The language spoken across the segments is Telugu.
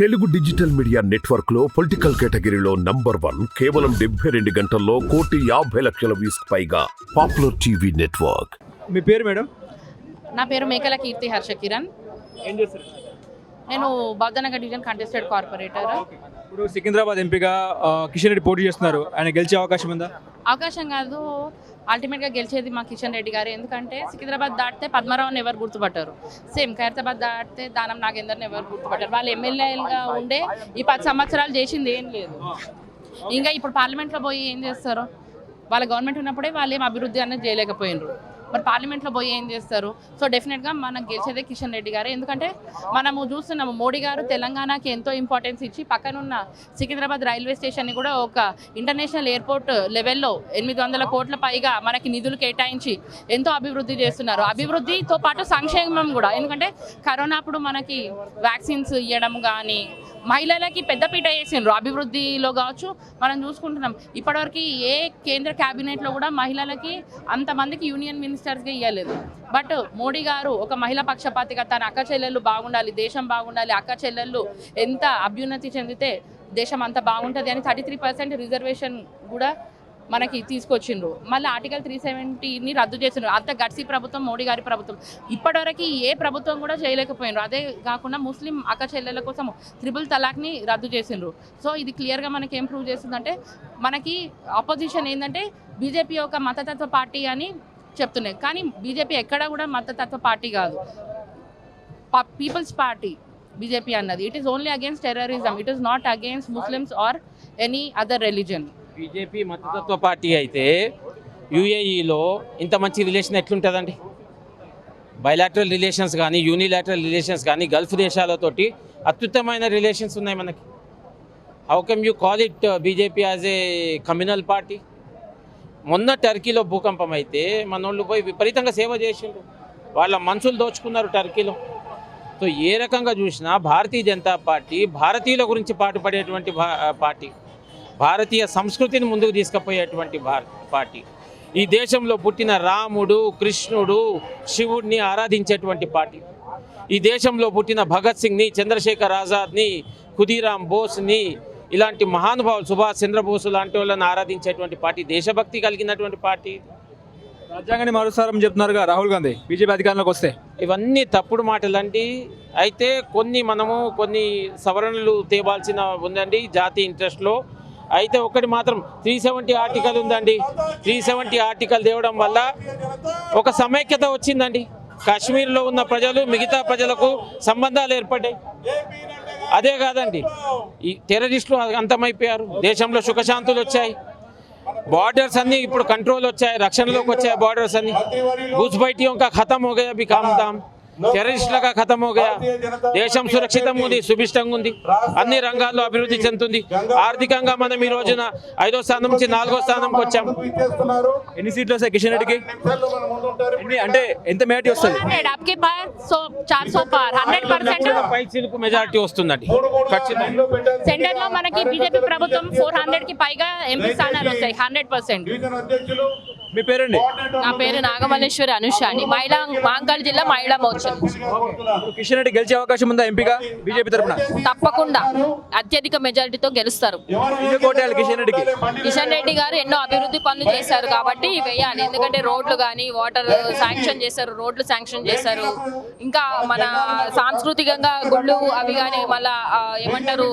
తెలుగు డిజిటల్ మీడియా నెట్వర్క్లో పొలిటికల్ కేటగిరీలో నంబర్ వన్ కేవలం డెబ్బై రెండు గంటల్లో కోటి యాభై లక్షల వ్యూస్ పైగా పాపులర్ టీవీ నెట్వర్క్. మీ పేరు మేడం? నా పేరు మేకల కీర్తి హర్ష కిరణ్ ఏం చేస్తారు? నేను బౌద్ధనగర్ డివిజన్ కంటెస్టెడ్ కార్పొరేటర్. ఇప్పుడు సికింద్రాబాద్ ఎంపీగా కిషన్ రెడ్డి పోటీ చేస్తున్నారు. ఆయన గెలిచే అవకాశం ఉందా? అవకాశం కాదు. అల్టిమేట్గా గెలిచేది మా కిషన్ రెడ్డి గారు. ఎందుకంటే సికింద్రాబాద్ దాటితే పద్మరావుని ఎవరు గుర్తుపట్టారు. సేమ్ ఖైరతాబాద్ దాటితే దానం నాగేందర్ని ఎవరు గుర్తుపట్టారు. వాళ్ళు ఎమ్మెల్యేలుగా ఉండే ఈ పది సంవత్సరాలు చేసింది ఏం లేదు. ఇంకా ఇప్పుడు పార్లమెంట్లో పోయి ఏం చేస్తారు? వాళ్ళ గవర్నమెంట్ ఉన్నప్పుడే వాళ్ళు ఏం అభివృద్ధి అనేది చేయలేకపోయినారు. మరి పార్లమెంట్లో పోయి ఏం చేస్తారు? సో డెఫినెట్గా మనం గెలిచేదే కిషన్ రెడ్డి గారు. ఎందుకంటే మనము చూస్తున్నాము మోడీ గారు తెలంగాణకి ఎంతో ఇంపార్టెన్స్ ఇచ్చి పక్కనున్న సికింద్రాబాద్ రైల్వే స్టేషన్ని కూడా ఒక ఇంటర్నేషనల్ ఎయిర్పోర్ట్ లెవెల్లో ఎనిమిది వందల కోట్ల పైగా మనకి నిధులు కేటాయించి ఎంతో అభివృద్ధి చేస్తున్నారు. అభివృద్ధితో పాటు సంక్షేమం కూడా. ఎందుకంటే కరోనా అప్పుడు మనకి వ్యాక్సిన్స్ ఇవ్వడం కానీ మహిళలకి పెద్దపీట వేసిండ్రు. అభివృద్ధిలో కావచ్చు మనం చూసుకుంటున్నాం. ఇప్పటివరకు ఏ కేంద్ర క్యాబినెట్లో కూడా మహిళలకి అంతమందికి యూనియన్ మినిస్టర్స్గా ఇవ్వలేదు బట్ మోడీ గారు ఒక మహిళా పక్షపాతిగా తన అక్క చెల్లెళ్ళు బాగుండాలి దేశం బాగుండాలి అక్క చెల్లెళ్ళు ఎంత అభ్యున్నతి చెందితే దేశం అంత బాగుంటుంది అని థర్టీ త్రీ పర్సెంట్ రిజర్వేషన్ కూడా మనకి తీసుకొచ్చిండ్రు. మళ్ళీ ఆర్టికల్ త్రీ సెవెంటీని రద్దు చేసిండ్రు. అంత గడ్సి ప్రభుత్వం మోడీ గారి ప్రభుత్వం. ఇప్పటివరకు ఏ ప్రభుత్వం కూడా చేయలేకపోయినారు. అదే కాకుండా ముస్లిం అక్క చెల్లెల కోసం త్రిబుల్ తలాక్ని రద్దు చేసిండ్రు. సో ఇది క్లియర్గా మనకి ఏం ప్రూవ్ చేస్తుందంటే మనకి ఆపోజిషన్ ఏంటంటే బీజేపీ ఒక మతతత్వ పార్టీ అని చెప్తున్నాయి. కానీ బీజేపీ ఎక్కడా కూడా మతతత్వ పార్టీ కాదు. పీపుల్స్ పార్టీ బీజేపీ అన్నది. It is only against terrorism it is not against Muslims or any other religion BJP మతతత్వ పార్టీ అయితే యుఏఈలో ఇంత మంచి రిలేషన్ ఎట్లుంటుందండి? బయలాటరల్ రిలేషన్స్ కానీ యూనిలాటరల్ రిలేషన్స్ కానీ గల్ఫ్ దేశాలతోటి అత్యుత్తమైన రిలేషన్స్ ఉన్నాయి మనకి. How come you call it BJP as a communal party మొన్న టర్కీలో భూకంపం అయితే మనోళ్ళు పోయి విపరీతంగా సేవ చేసిండ్రు. వాళ్ళ మనుషులు దోచుకున్నారు టర్కీలో సో ఏ రకంగా చూసినా భారతీయ జనతా పార్టీ భారతీయుల గురించి పాటుపడేటువంటి భా- పార్టీ. భారతీయ సంస్కృతిని ముందుకు తీసుకుపోయేటువంటి పార్టీ. ఈ దేశంలో పుట్టిన రాముడు కృష్ణుడు శివుడిని ఆరాధించేటువంటి పార్టీ. ఈ దేశంలో పుట్టిన భగత్ సింగ్ని చంద్రశేఖర్ ఆజాద్ని ఖుదీరామ్ బోస్ని ఇలాంటి మహానుభావులు సుభాష్ చంద్రబోస్ లాంటి వాళ్ళని ఆరాధించేటువంటి పార్టీ దేశభక్తి కలిగినటువంటి పార్టీ రాజ్యాంగాన్ని మారుస్తారని చెప్తున్నారుగా రాహుల్ గాంధీ బీజేపీ అధికారంలోకి వస్తే. ఇవన్నీ తప్పుడు మాటలండి. అయితే కొన్ని మనము కొన్ని సవరణలు తేవాల్సిన ఉందండి జాతి ఇంట్రెస్ట్లో. అయితే ఒకటి మాత్రం త్రీ సెవెంటీ ఆర్టికల్ ఉందండి త్రీ సెవెంటీ ఆర్టికల్ తేవడం వల్ల ఒక సమైక్యత వచ్చిందండి కాశ్మీర్లో ఉన్న ప్రజలు మిగతా ప్రజలకు సంబంధాలు ఏర్పడ్డాయి అదే కాదండి ఈ టెర్రరిస్టులు అంతమైపోయారు దేశంలో సుఖశాంతులు వచ్చాయి బార్డర్స్ అన్ని ఇప్పుడు కంట్రోల్ వచ్చాయి రక్షణలోకి వచ్చాయి బార్డర్స్ అన్ని घुसपैठियों का खत्म हो गया अभी काम दाम టెర్రరిస్టులుగా ఖతం దేశం సురక్షితం ఉంది సుభిష్టంగా ఉంది. అన్ని రంగాల్లో అభివృద్ధి చెందుతుంది. ఆర్థికంగా మనం ఈ రోజున ఐదో స్థానం నుంచి నాలుగో స్థానంకి వచ్చాం. ఎన్ని సీట్లు వస్తాయి కిషన్ రెడ్డికి? అంటే ఎంత మెజార్టీ వస్తుంది? మెజార్టీ వస్తుందండి. సెంటర్లో మనకి బీజేపీ ప్రభుత్వం ఫోర్ హండ్రెడ్కి పైగా ఎంపీ స్థానాలు వస్తాయి హండ్రెడ్ పర్సెంట్. మీ పేరండి? నా పేరు నాగమల్లేశ్వరి అనుష అని మహిళా మాంకాల్ జిల్లా మహిళా ఇప్పుడు కిషన్ రెడ్డి గెలిచే అవకాశం ఉందా ఎంపీగా? బీజేపీ తరఫున తప్పకుండా. అత్యధిక మెజారిటీతో గెలుస్తారు. కిషన్ రెడ్డికి? కిషన్ రెడ్డి గారు ఎన్నో అభివృద్ధి పనులు చేశారు కాబట్టి వేయాలి. ఎందుకంటే రోడ్లు కానీ వాటర్ శాంక్షన్ చేశారు రోడ్లు శాంక్షన్ చేశారు. ఇంకా మన సాంస్కృతికంగా గుళ్ళు అవి కానీ మళ్ళా ఏమంటారు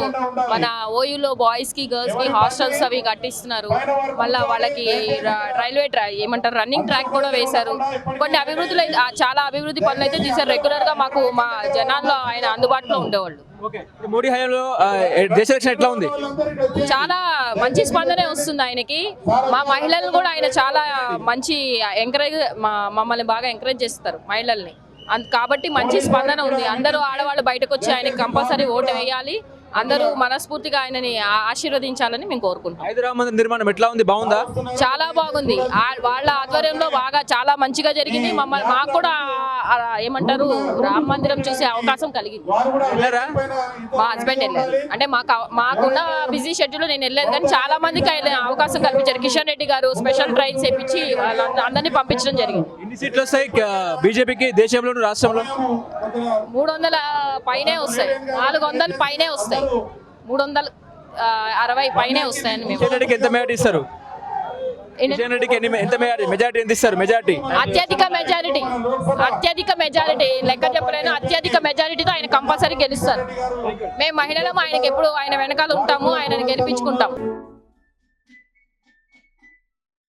మన ఓయూలో బాయ్స్కి గర్ల్స్కి హాస్టల్స్ అవి కట్టిస్తున్నారు. మళ్ళా వాళ్ళకి రైల్వే ట్రాక్ ఏమంటారు రన్నింగ్ ట్రాక్ కూడా వేశారు. కొన్ని అభివృద్ధులు చాలా అభివృద్ధి పనులు అయితే చేశారు. రెగ్యులర్గా మాకు మా జనాల్లో ఆయన అందుబాటులో ఉండేవాళ్ళు. ఓకే ఇప్పుడు మోడీ హయాంలో ఆ, దేశ రక్షణ ఎట్లా ఉంది? చాలా మంచి స్పందనే వస్తుంది ఆయనకి. మా మహిళలను కూడా ఆయన చాలా మంచి ఎంకరేజ్ మమ్మల్ని బాగా ఎంకరేజ్ చేస్తారు మహిళల్ని. కాబట్టి మంచి స్పందన ఉంది. అందరూ ఆడవాళ్ళు బయటకు వచ్చి ఆయనకి కంపల్సరీ ఓటు వేయాలి. అందరూ మనస్ఫూర్తిగా ఆయనని ఆశీర్వదించాలని మేము కోరుకుంటున్నాం. హైదరాబాద్ మందిర నిర్మాణం ఎట్లా ఉంది? బాగుందా? చాలా బాగుంది. వాళ్ళ ఆధ్వర్యంలో బాగా చాలా మంచిగా జరిగింది. మమ్మల్ని మాకు కూడా ఏమంటారు రామ మందిరం చూసే అవకాశం కలిగింది. మా హస్బెండ్ వెళ్ళారు. అంటే మాకు మాకున్న బిజీ షెడ్యూల్ నేను వెళ్ళలేదు కానీ చాలా మందికి అవకాశం కల్పించారు. కిషన్ రెడ్డి గారు స్పెషల్ ట్రైన్స్ వేయించి వాళ్ళ అందరినీ పంపించడం జరిగింది. ఎన్ని సీట్లు వస్తాయి? బీజేపీకి దేశంలోను రాష్ట్రంలో? మూడు వందల పైనే వస్తాయి. నాలుగు వందల పైనే వస్తాయి. మూడు వందల అరవై పైనే వస్తాయని మేము రెడ్డికి ఎంత మెజార్టీ ఇస్తారు? కిషన్ రెడ్డికి ఎన్ని ఎంత మెజార్టీ మెజార్టీ ఎంత ఇస్తారు? మెజార్టీ? అత్యధిక మెజారిటీ. అత్యధిక మెజారిటీ. లెక్క చెప్పలేను. అత్యధిక మెజారిటీతో ఆయన కంపల్సరీ గెలుస్తారు. మేము మహిళలం ఆయనకి ఎప్పుడు ఆయన వెనకాల ఉంటాము ఆయనని గెలిపించుకుంటాం.